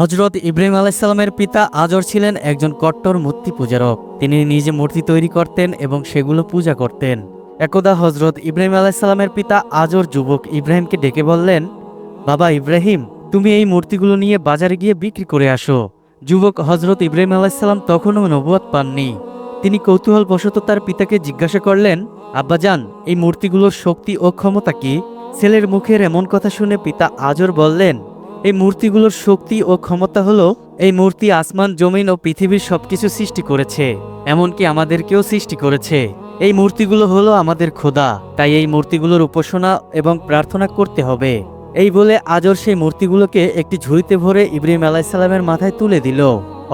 হজরত ইব্রাহিম আলাইসাল্লামের পিতা আজর ছিলেন একজন কট্টর মূর্তি পূজারক। তিনি নিজে মূর্তি তৈরি করতেন এবং সেগুলো পূজা করতেন। একদা হজরত ইব্রাহিম আলাইসাল্লামের পিতা আজর যুবক ইব্রাহিমকে ডেকে বললেন, বাবা ইব্রাহিম, তুমি এই মূর্তিগুলো নিয়ে বাজারে গিয়ে বিক্রি করে আসো। যুবক হজরত ইব্রাহিম আলাইসাল্লাম তখনও নবুয়াত পাননি। তিনি কৌতূহলবশত তার পিতাকে জিজ্ঞাসা করলেন আব্বাজান এই মূর্তিগুলোর শক্তি ও ক্ষমতা কি? ছেলের মুখের এমন কথা শুনে পিতা আজর বললেন এই মূর্তিগুলোর শক্তি ও ক্ষমতা হলো এই মূর্তি আসমান, জমিন ও পৃথিবীর সবকিছু সৃষ্টি করেছে, এমনকি আমাদেরকেও সৃষ্টি করেছে। এই মূর্তিগুলো হলো আমাদের খোদা, তাই এই মূর্তিগুলোর উপাসনা এবং প্রার্থনা করতে হবে। এই বলে আজর সেই মূর্তিগুলোকে একটি ঝুড়িতে ভরে ইব্রাহিম আলাইসাল্লামের মাথায় তুলে দিল।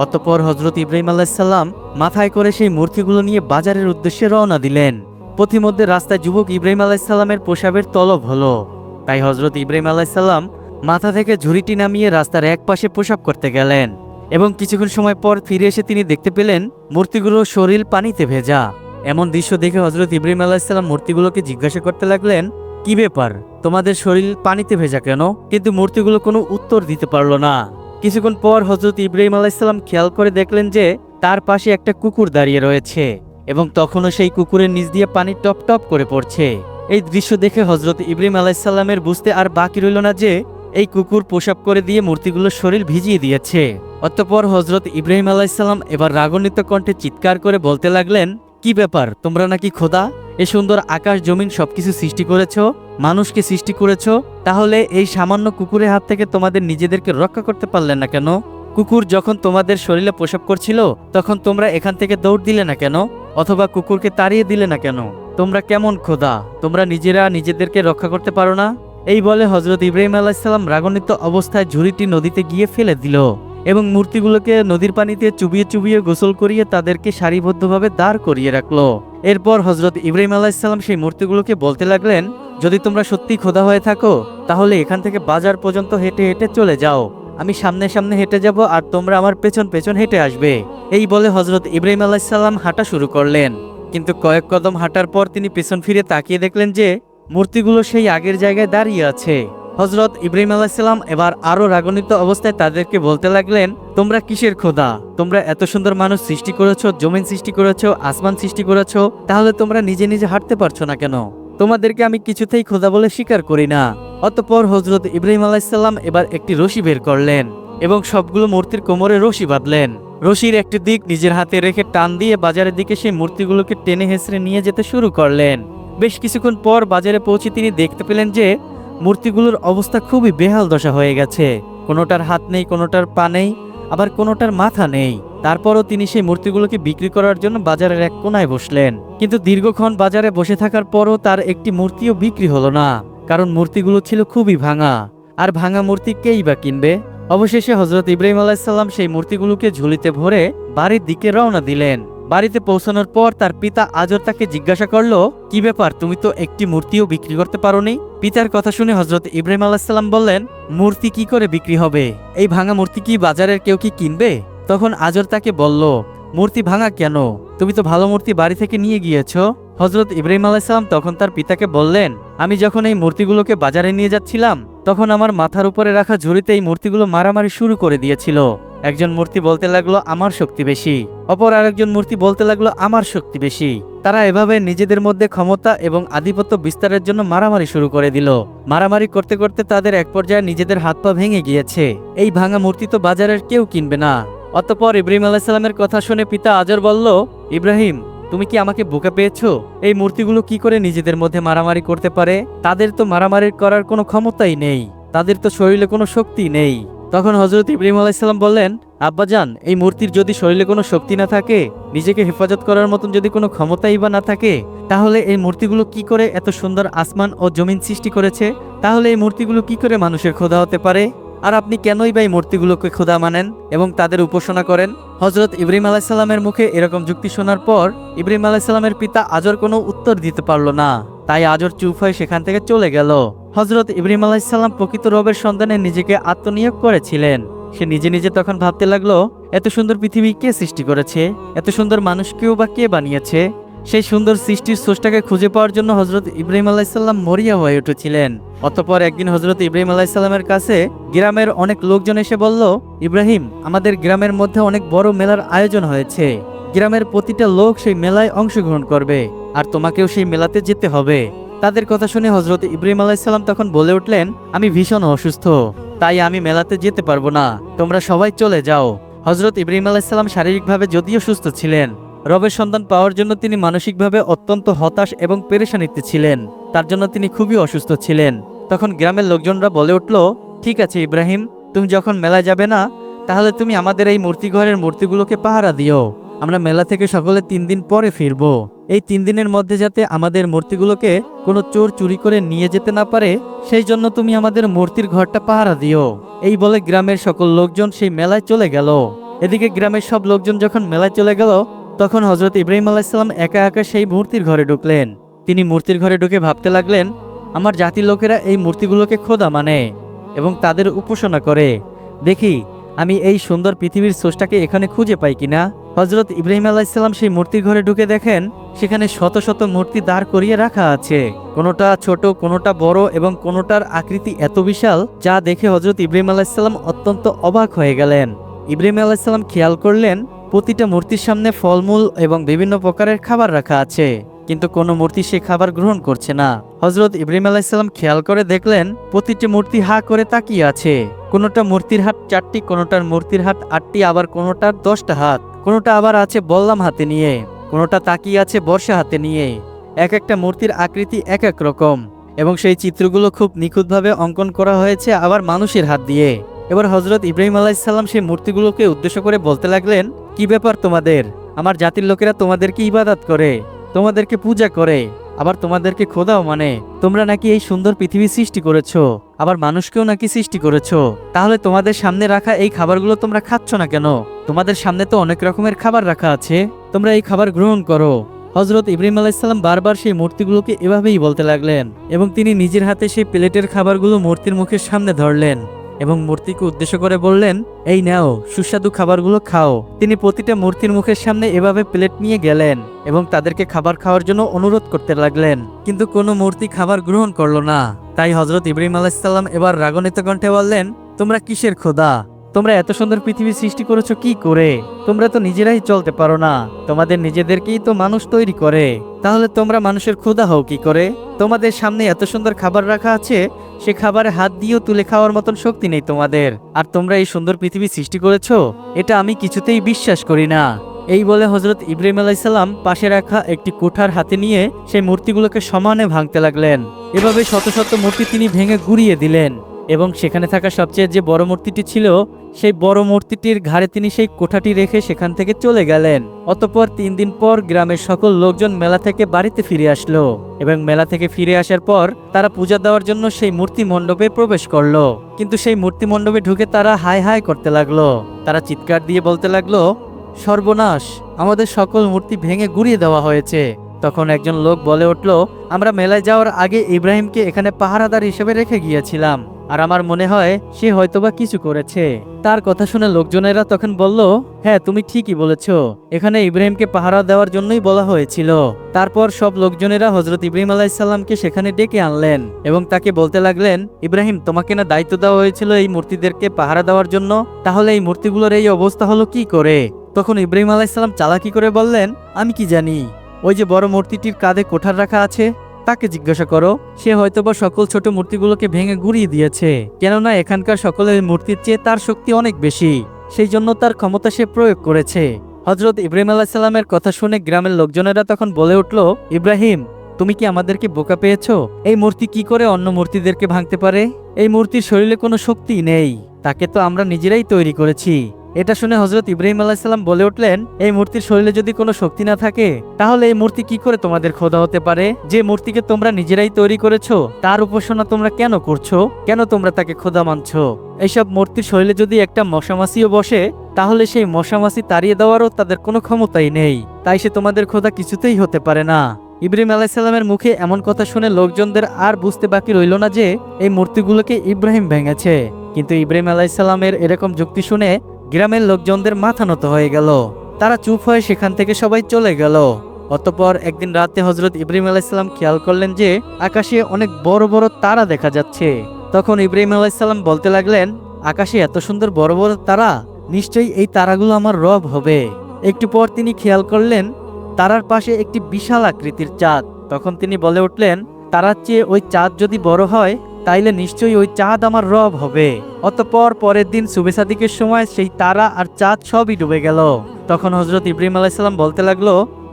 অতপর হজরত ইব্রাহিম আলাইসাল্লাম মাথায় করে সেই মূর্তিগুলো নিয়ে বাজারের উদ্দেশ্যে রওনা দিলেন। পথিমধ্যে রাস্তায় যুবক ইব্রাহিম আলাইসাল্লামের পোশাবের তলব হলো। তাই হজরত ইব্রাহিম আলাইসাল্লাম মাথা থেকে ঝুড়িটি নামিয়ে রাস্তার এক পাশে প্রসাব করতে গেলেন এবং কিছুক্ষণ সময় পর ফিরে এসে তিনি দেখতে পেলেন মূর্তিগুলোর শরীর পানিতে ভেজা। এমন দৃশ্য দেখে হজরত ইব্রাহিম আলাইসাল্লাম মূর্তিগুলোকে জিজ্ঞাসা করতে লাগলেন, কি ব্যাপার? তোমাদের শরীর পানিতে ভেজা কেন? কিন্তু মূর্তিগুলো কোনো উত্তর দিতে পারল না। কিছুক্ষণ পর হজরত ইব্রাহিম আলাইসাল্লাম খেয়াল করে দেখলেন যে তার পাশে একটা কুকুর দাঁড়িয়ে রয়েছে এবং তখনও সেই কুকুরের নিচ দিয়ে পানি টপ টপ করে পড়ছে। এই দৃশ্য দেখে হজরত ইব্রাহিম আলাইসাল্লামের বুঝতে আর বাকি রইল না যে এই কুকুর পোশাক করে দিয়ে মূর্তিগুলোর শরীর ভিজিয়ে দিয়েছে। অতঃপর হজরত ইব্রাহিম আলাইসাল্লাম এবার রাগান্বিত কণ্ঠে চিৎকার করে বলতে লাগলেন, কি ব্যাপার, তোমরা নাকি খোদা? এ সুন্দর আকাশ জমিন সবকিছু সৃষ্টি করেছ, মানুষকে সৃষ্টি করেছ, তাহলে এই সামান্য কুকুরের হাত থেকে তোমাদের নিজেদেরকে রক্ষা করতে পারলে না কেন? কুকুর যখন তোমাদের শরীরে প্রসব করছিল, তখন তোমরা এখান থেকে দৌড় দিলে না কেন? অথবা কুকুরকে তাড়িয়ে দিলে না কেন? তোমরা কেমন খোদা? তোমরা নিজেরা নিজেদেরকে রক্ষা করতে পারো না? এই বলে হজরত ইব্রাহিম আলাইসাল্লাম রাগান্বিত অবস্থায় ঝুড়িটি নদীতে গিয়ে ফেলে দিল এবং মূর্তিগুলোকে নদীর পানিতে চুবিয়ে চুবিয়ে গোসল করিয়ে তাদেরকে সারিবদ্ধভাবে দাঁড় করিয়ে রাখল। এরপর হজরত ইব্রাহিম আলাইসাল্লাম সেই মূর্তিগুলোকে বলতে লাগলেন, যদি তোমরা সত্যি খোদা হয়ে থাকো, তাহলে এখান থেকে বাজার পর্যন্ত হেঁটে হেঁটে চলে যাও। আমি সামনে সামনে হেঁটে যাব আর তোমরা আমার পেছন পেছন হেঁটে আসবে। এই বলে হজরত ইব্রাহিম আলাইসাল্লাম হাঁটা শুরু করলেন। কিন্তু কয়েক কদম হাঁটার পর তিনি পেছন ফিরে তাকিয়ে দেখলেন যে মূর্তিগুলো সেই আগের জায়গায় দাঁড়িয়ে আছে। হজরত ইব্রাহিম আলাইসাল্লাম এবার আরও রাগান্বিত অবস্থায় তাদেরকে বলতে লাগলেন, তোমরা কিসের খোদা? তোমরা এত সুন্দর মানুষ সৃষ্টি করেছ, জমিন সৃষ্টি করেছ, আসমান সৃষ্টি করেছ, তাহলে তোমরা নিজে নিজে হাঁটতে পারছ না কেন? তোমাদেরকে আমি কিছুতেই খোদা বলে স্বীকার করি না। অতপর হজরত ইব্রাহিম আলাইসাল্লাম এবার একটি রশি বের করলেন এবং সবগুলো মূর্তির কোমরে রশি বাঁধলেন। রশির একটি দিক নিজের হাতে রেখে টান দিয়ে বাজারের দিকে সেই মূর্তিগুলোকে টেনে হেসড়ে নিয়ে যেতে শুরু করলেন। বেশ কিছুক্ষণ পর বাজারে পৌঁছে তিনি দেখতে পেলেন যে মূর্তিগুলোর অবস্থা খুবই বেহাল দশা হয়ে গেছে। কোনোটার হাত নেই, কোনোটার পা নেই, আবার কোনোটার মাথা নেই। তারপরও তিনি সেই মূর্তিগুলোকে বিক্রি করার জন্য বাজারের এক কোনায় বসলেন। কিন্তু দীর্ঘক্ষণ বাজারে বসে থাকার পরও তার একটি মূর্তিও বিক্রি হলো না, কারণ মূর্তিগুলো ছিল খুবই ভাঙা। আর ভাঙা মূর্তি কেই বা কিনবে? অবশেষে হজরত ইব্রাহিম আলাইসাল্লাম সেই মূর্তিগুলোকে ঝুলিতে ভরে বাড়ির দিকে রওনা দিলেন। বাড়িতে পৌঁছানোর পর তার পিতা আজর তাকে জিজ্ঞাসা করল, কি ব্যাপার, তুমি তো একটি মূর্তিও বিক্রি করতে পারোনি? পিতার কথা শুনে হজরত ইব্রাহিম আলাহিসাল্লাম বললেন, মূর্তি কি করে বিক্রি হবে? এই ভাঙা মূর্তি কি বাজারের কেউ কি কিনবে? তখন আজর তাকে বলল, মূর্তি ভাঙা কেন? তুমি তো ভালো মূর্তি বাড়ি থেকে নিয়ে গিয়েছ। হজরত ইব্রাহিম আলাইসাল্লাম তখন তার পিতাকে বললেন, আমি যখন এই মূর্তিগুলোকে বাজারে নিয়ে যাচ্ছিলাম, তখন আমার মাথার উপরে রাখা ঝুড়িতে এই মূর্তিগুলো মারামারি শুরু করে দিয়েছিল। একজন মূর্তি বলতে লাগল, আমার শক্তি বেশি। অপর আরেকজন মূর্তি বলতে লাগল, আমার শক্তি বেশি। তারা এভাবে নিজেদের মধ্যে ক্ষমতা এবং আধিপত্য বিস্তারের জন্য মারামারি শুরু করে দিল। মারামারি করতে করতে তাদের এক পর্যায়ে নিজেদের হাত পা ভেঙে গিয়েছে। এই ভাঙা মূর্তি তো বাজারের কেউ কিনবে না। অতপর ইব্রাহিম আলাইসাল্লামের কথা শুনে পিতা আজর বলল, ইব্রাহিম, তুমি কি আমাকে বোকা পেয়েছ? এই মূর্তিগুলো কি করে নিজেদের মধ্যে মারামারি করতে পারে? তাদের তো মারামারি করার কোনো ক্ষমতাই নেই। তাদের তো শরীরে কোনো শক্তি নেই। তখন হজরত ইব্রাহিম আলাইসাল্লাম বললেন আব্বাজান এই মূর্তির যদি শরীরে কোনো শক্তি না থাকে, নিজেকে হেফাজত করার মতন যদি কোনো ক্ষমতাই বা না থাকে, তাহলে এই মূর্তিগুলো কি করে এত সুন্দর আসমান ও জমিন সৃষ্টি করেছে? তাহলে এই মূর্তিগুলো কি করে মানুষের খোদা হতে পারে? আর আপনি কেনই বা এই মূর্তিগুলোকে খোদা মানেন এবং তাদের উপাসনা করেন? হজরত ইব্রাহিম আলাইসাল্লামের মুখে এরকম যুক্তি শোনার পর ইব্রাহিম আলাইসাল্লামের পিতা আজর কোনো উত্তর দিতে পারল না। তাই আজর চুপ হয়ে সেখান থেকে চলে গেল। হজরত ইব্রাহিম আলাইসাল্লাম প্রকৃত রবের সন্ধানে নিজেকে আত্মনিয়োগ করেছিলেন। সে নিজে নিজে তখন ভাবতে লাগল, এত সুন্দর পৃথিবী কে সৃষ্টি করেছে? এত সুন্দর মানুষকেও বা কে বানিয়েছে? সেই সুন্দর সৃষ্টির স্রষ্টাকে খুঁজে পাওয়ার জন্য হজরত ইব্রাহিম আলাইসাল্লাম মরিয়া হয়ে উঠেছিলেন। অতপর একদিন হজরত ইব্রাহিম আলাইসাল্লামের কাছে গ্রামের অনেক লোকজন এসে বলল, ইব্রাহিম, আমাদের গ্রামের মধ্যে অনেক বড় মেলার আয়োজন হয়েছে। গ্রামের প্রতিটা লোক সেই মেলায় অংশগ্রহণ করবে, আর তোমাকেও সেই মেলাতে যেতে হবে। তাদের কথা শুনে হজরত ইব্রাহিম আলাইসাল্লাম তখন বলে উঠলেন, আমি ভীষণ অসুস্থ, তাই আমি মেলাতে যেতে পারব না। তোমরা সবাই চলে যাও। হজরত ইব্রাহিম আলাইসাল্লাম শারীরিকভাবে যদিও সুস্থ ছিলেন রবের সন্ধান পাওয়ার জন্য তিনি মানসিকভাবে অত্যন্ত হতাশ এবং পেরেশানিতে ছিলেন। তার জন্য তিনি খুবই অসুস্থ ছিলেন। তখন গ্রামের লোকজনরা বলে উঠল, ঠিক আছে ইব্রাহিম, তুমি যখন মেলায় যাবে না, তাহলে তুমি আমাদের এই মূর্তিঘরের মূর্তিগুলোকে পাহারা দিও। আমরা মেলা থেকে সকলে তিন দিন পরে ফিরবো। এই তিন দিনের মধ্যে যাতে আমাদের মূর্তিগুলোকে কোনো চোর চুরি করে নিয়ে যেতে না পারে, সেই জন্য তুমি আমাদের মূর্তির ঘরটা পাহারা দিও। এই বলে গ্রামের সকল লোকজন সেই মেলায় চলে গেল। এদিকে গ্রামের সব লোকজন যখন মেলায় চলে গেল তখন হজরত ইব্রাহিম আলাইসাল্লাম একা একা সেই মূর্তির ঘরে ঢুকলেন। তিনি মূর্তির ঘরে ঢুকে ভাবতে লাগলেন, আমার জাতির লোকেরা এই মূর্তিগুলোকে খোদা মানে এবং তাদের উপাসনা করে। দেখি, আমি এই সুন্দর পৃথিবীর স্রষ্টাকে এখানে খুঁজে পাই কিনা? হজরত ইব্রাহিম আলাইসাল্লাম সেই মূর্তির ঘরে ঢুকে দেখেন, সেখানে শত শত মূর্তি দাঁড় করিয়ে রাখা আছে। কোনোটা ছোট, কোনোটা বড় এবং কোনোটার আকৃতি এত বিশাল, যা দেখে হজরত ইব্রাহিম আলাইসাল্লাম অত্যন্ত অবাক হয়ে গেলেন। ইব্রাহিম আলাইসাল্লাম খেয়াল করলেন প্রতিটা মূর্তির সামনে ফলমূল এবং বিভিন্ন প্রকারের খাবার রাখা আছে, কিন্তু কোনো মূর্তি সে খাবার গ্রহণ করছে না। হজরত ইব্রাহিম আলাইসাল্লাম খেয়াল করে দেখলেন, প্রতিটি মূর্তি হা করে তাকিয়ে আছে। কোনোটা মূর্তির হাত চারটি, কোনোটার মূর্তির হাত আটটি, আবার কোনোটার দশটা হাত। কোনোটা আবার আছে বললাম হাতে নিয়ে, কোনোটা তাকিয়ে আছে বর্ষা হাতে নিয়ে। এক একটা মূর্তির আকৃতি এক এক রকম, এবং সেই চিত্রগুলো খুব নিখুঁতভাবে অঙ্কন করা হয়েছে আবার মানুষের হাত দিয়ে। এবার হজরত ইব্রাহিম আলাইসাল্লাম সেই মূর্তিগুলোকে উদ্দেশ্য করে বলতে লাগলেন কি ব্যাপার তোমাদের? আমার জাতির লোকেরা তোমাদেরকে ইবাদত করে, তোমাদেরকে পূজা করে, আবার তোমাদেরকে খোদাও মানে। তোমরা নাকি এই সুন্দর পৃথিবী সৃষ্টি করেছ, আবার মানুষকেও নাকি সৃষ্টি করেছ। তাহলে তোমাদের সামনে রাখা এই খাবারগুলো তোমরা খাচ্ছ না কেন? তোমাদের সামনে তো অনেক রকমের খাবার রাখা আছে। তোমরা এই খাবার গ্রহণ করো। হজরত ইব্রাহিম আলাইসাল্লাম বারবার সেই মূর্তিগুলোকে এভাবেই বলতে লাগলেন এবং তিনি নিজের হাতে সেই প্লেটের খাবারগুলো মূর্তির মুখের সামনে ধরলেন। এবং মূর্তিকে উদ্দেশ্য করে বললেন, এই নাও, সুস্বাদু খাবারগুলো খাও। তিনি প্রতিটা মূর্তির মুখের সামনে এভাবে প্লেট নিয়ে গেলেন এবং তাদেরকে খাবার খাওয়ার জন্য অনুরোধ করতে লাগলেন। কিন্তু কোনো মূর্তি খাবার গ্রহণ করল না। তাই হজরত ইব্রাহিম আলাহিসাল্লাম এবার রাগনিত কণ্ঠে বললেন, তোমরা কিসের খোদা? তোমরা এত সুন্দর পৃথিবী সৃষ্টি করেছ কি করে? তোমরা তো নিজেরাই চলতে পারো না। তোমাদের নিজেদেরকেই তো মানুষ তৈরি করে। তাহলে তোমরা মানুষের ক্ষুধা হও কি করে? তোমাদের সামনে এত সুন্দর খাবার রাখা আছে, সে খাবারে হাত দিয়েও তুলে খাওয়ার মতন শক্তি নেই তোমাদের। আর তোমরা এই সুন্দর পৃথিবী সৃষ্টি করেছ, এটা আমি কিছুতেই বিশ্বাস করি না। এই বলে হজরত ইব্রাহিম আলাইসাল্লাম পাশে রাখা একটি কোঠার হাতে নিয়ে সেই মূর্তিগুলোকে সমানে ভাঙতে লাগলেন। এভাবে শত শত মূর্তি তিনি ভেঙে গুড়িয়ে দিলেন। এবং সেখানে থাকা সবচেয়ে যে বড় মূর্তিটি ছিল সেই বড় মূর্তিটির ঘাড়ে তিনি সেই কোঠাটি রেখে সেখান থেকে চলে গেলেন। অতপর তিন দিন পর গ্রামের সকল লোকজন মেলা থেকে বাড়িতে ফিরে আসলো এবং মেলা থেকে ফিরে আসার পর তারা পূজা দেওয়ার জন্য সেই মূর্তি মণ্ডপে প্রবেশ করল। কিন্তু সেই মূর্তি মণ্ডপে ঢুকে তারা হাই হাই করতে লাগল। তারা চিৎকার দিয়ে বলতে লাগল, সর্বনাশ! আমাদের সকল মূর্তি ভেঙে গুড়িয়ে দেওয়া হয়েছে। তখন একজন লোক বলে উঠল, আমরা মেলায় যাওয়ার আগে ইব্রাহিমকে এখানে পাহারাদার হিসেবে রেখে গিয়েছিলাম, আর আমার মনে হয় সে হয়তোবা কিছু করেছে। তার কথা শুনে লোকজনেরা তখন বলল হ্যাঁ তুমি ঠিকই বলেছ। এখানে ইব্রাহিমকে পাহারা দেওয়ার জন্যই বলা হয়েছিল। তারপর সব লোকজনেরা হজরত ইব্রাহিম আলাইসাল্লামকে সেখানে ডেকে আনলেন এবং তাকে বলতে লাগলেন, ইব্রাহিম, তোমাকে না দায়িত্ব দেওয়া হয়েছিল এই মূর্তিদেরকে পাহারা দেওয়ার জন্য? তাহলে এই মূর্তিগুলোর এই অবস্থা হলো কি করে? তখন ইব্রাহিম আলাইসাল্লাম চালাকি করে বললেন, আমি কি জানি? ওই যে বড় মূর্তিটির কাঁধে কোঠার রাখা আছে, তাকে জিজ্ঞাসা করো। সে হয়তোবা সকল ছোট মূর্তিগুলোকে ভেঙে গুড়িয়ে দিয়েছে। কেননা এখানকার সকলের মূর্তির চেয়ে তার শক্তি অনেক বেশি। সেই জন্য তার ক্ষমতা সে প্রয়োগ করেছে। হজরত ইব্রাহিম আলাহিসাল্লামের কথা শুনে গ্রামের লোকজনেরা তখন বলে উঠল, ইব্রাহিম, তুমি কি আমাদেরকে বোকা পেয়েছ? এই মূর্তি কি করে অন্য মূর্তিদেরকে ভাঙতে পারে? এই মূর্তির শরীরে কোনো শক্তি নেই। তাকে তো আমরা নিজেরাই তৈরি করেছি। এটা শুনে হজরত ইব্রাহিম আলাইসাল্লাম বলে উঠলেন, এই মূর্তির শরীরে যদি কোনো শক্তি না থাকে, তাহলে এই মূর্তি কি করে তোমাদের খোদা হতে পারে? যে মূর্তিকে তোমরা নিজেরাই তৈরি করেছ, তার উপাসনা তোমরা কেন করছ? কেন তোমরা তাকে খোদা মানছো? এইসব মূর্তির শরীরে যদি একটা মশামাছিও বসে, তাহলে সেই মশামাছি তাড়িয়ে দেওয়ারও তাদের কোনো ক্ষমতাই নেই। তাই সে তোমাদের খোদা কিছুতেই হতে পারে না। ইব্রাহিম আলাইসাল্লামের মুখে এমন কথা শুনে লোকজনদের আর বুঝতে বাকি রইল না যে, এই মূর্তিগুলোকে ইব্রাহিম ভেঙেছে। কিন্তু ইব্রাহিম আলাইসাল্লামের এরকম যুক্তি শুনে গ্রামের লোকজনদের মাথা নত হয়ে গেল। তারা চুপ হয়ে সেখান থেকে সবাই চলে গেল। অতপর একদিন রাতে হজরত ইব্রাহিম আলাইসাল্লাম খেয়াল করলেন যে, আকাশে অনেক বড় বড় তারা দেখা যাচ্ছে। তখন ইব্রাহিম আলাইসাল্লাম বলতে লাগলেন, আকাশে এত সুন্দর বড় বড় তারা, নিশ্চয়ই এই তারাগুলো আমার রব হবে। একটু পর তিনি খেয়াল করলেন, তারার পাশে একটি বিশাল আকৃতির চাঁদ। তখন তিনি বলে উঠলেন, তারার চেয়ে ওই চাঁদ যদি বড় হয় তাইলে নিশ্চয়ই ওই চাঁদ আমার রব হবে। অতপর পরের দিন সুবেসাদিকের সময় সেই তারা আর চাঁদ সবই ডুবে গেল। তখন হজরত ইব্রাহিম আলাইসাল্লাম বলতে লাগল,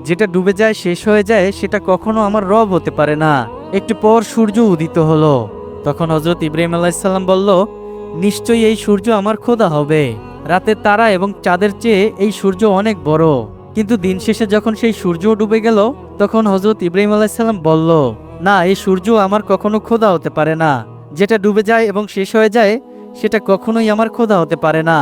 যেটা ডুবে যায়, শেষ হয়ে যায়, সেটা কখনো আমার রব হতে পারে না। একটু পর সূর্য উদিত হলো। তখন হজরত ইব্রাহিম আলাইসাল্লাম বলল, নিশ্চয়ই এই সূর্য আমার খোদা হবে। রাতের তারা এবং চাঁদের চেয়ে এই সূর্য অনেক বড়। কিন্তু দিন শেষে যখন সেই সূর্য ডুবে গেল, তখন হজরত ইব্রাহিম আলাইসাল্লাম বলল না, এই সূর্য আমার কখনো খোদা হতে পারে না। যেটা ডুবে যায় এবং শেষ হয়ে যায়, সেটা কখনোই আমার খোদা হতে পারে না।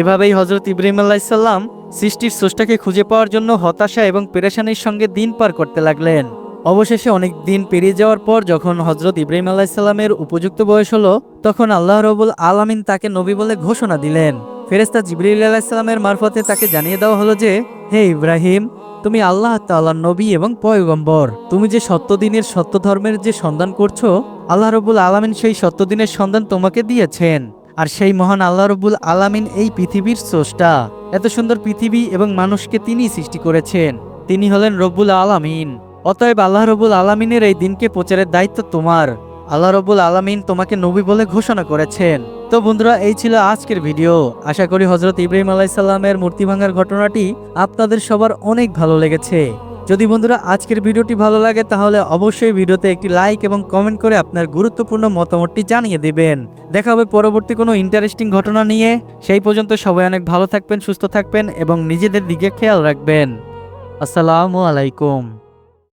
এভাবেই হজরত ইব্রাহিম আলাইসাল্লাম সৃষ্টির স্রষ্টাকে খুঁজে পাওয়ার জন্য হতাশা এবং পেরেশানির সঙ্গে দিন পার করতে লাগলেন। অবশেষে অনেক দিন পেরিয়ে যাওয়ার পর যখন হজরত ইব্রাহিম আলাইসাল্লামের উপযুক্ত বয়স হলো, তখন আল্লাহ রবুল আলামিন তাকে নবী বলে ঘোষণা দিলেন। ফেরেস্তা জিবরিল আলাইসাল্লামের মারফতে তাকে জানিয়ে দেওয়া হলো যে, হে ইব্রাহিম তুমি আল্লাহ তাল্লাহ নবী এবং পয়গম্বর। তুমি যে সত্য দিনের সত্য ধর্মের যে সন্ধান করছ, আল্লাহ রবুল আলামিন সেই সত্য দিনের সন্ধান তোমাকে দিয়েছেন। আর সেই মহান আল্লাহ রবুল আলামিন এই পৃথিবীর স্রষ্টা। এত সুন্দর পৃথিবী এবং মানুষকে তিনি সৃষ্টি করেছেন। তিনি হলেন রব্বুল আলামিন। অতএব আল্লাহ রবুল আলামিনের এই দিনকে প্রচারের দায়িত্ব তোমার। আল্লাহ রবুল আলামিন তোমাকে নবী বলে ঘোষণা করেছেন। তো বন্ধুরা, এই ছিল আজকের ভিডিও। আশা করি হজরত ইব্রাহিম আলাইসাল্লামের মূর্তি ভাঙার ঘটনাটি আপনাদের সবার অনেক ভালো লেগেছে। যদি বন্ধুরা আজকের ভিডিওটি ভালো লাগে, তাহলে অবশ্যই ভিডিওতে একটি লাইক এবং কমেন্ট করে আপনার গুরুত্বপূর্ণ মতামতটি জানিয়ে দেবেন। দেখা হবে পরবর্তী কোনো ইন্টারেস্টিং ঘটনা নিয়ে। সেই পর্যন্ত সবাই অনেক ভালো থাকবেন, সুস্থ থাকবেন এবং নিজেদের দিকে খেয়াল রাখবেন। আসসালামু আলাইকুম।